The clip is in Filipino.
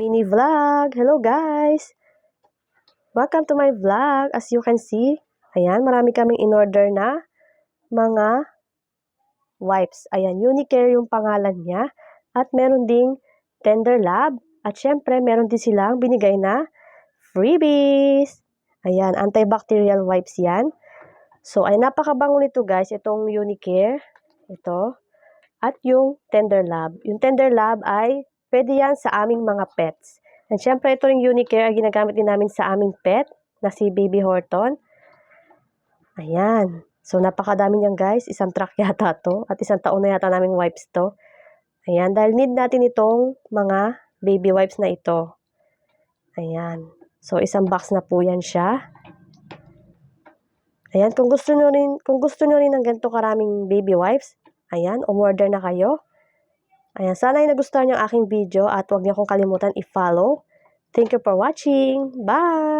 mini vlog. Hello guys! Welcome to my vlog. As you can see, ayan, marami kaming in-order na mga wipes. Ayan, Unicare yung pangalan niya. At meron ding Tender Lab. At syempre, meron din silang binigay na freebies. Ayan, antibacterial wipes yan. So, ay napakabango nito guys, itong Unicare. Ito. At yung Tender Lab. Yung Tender Lab ay pwede yan sa aming mga pets. And syempre, ito yung Unicare ay ginagamit din namin sa aming pet na si Baby Horton. Ayan. So, napakadami niyan guys. Isang truck yata to. At isang taon na yata naming wipes to. Ayan. Dahil need natin itong mga baby wipes na ito. Ayan. So, isang box na po yan siya. Ayan. Kung gusto nyo rin, kung gusto nyo rin ng ganito karaming baby wipes, ayan, umorder na kayo. Ayan. Sana ay nagustuhan nyo ang aking video at huwag niyo akong kalimutan i-follow. Thank you for watching. Bye!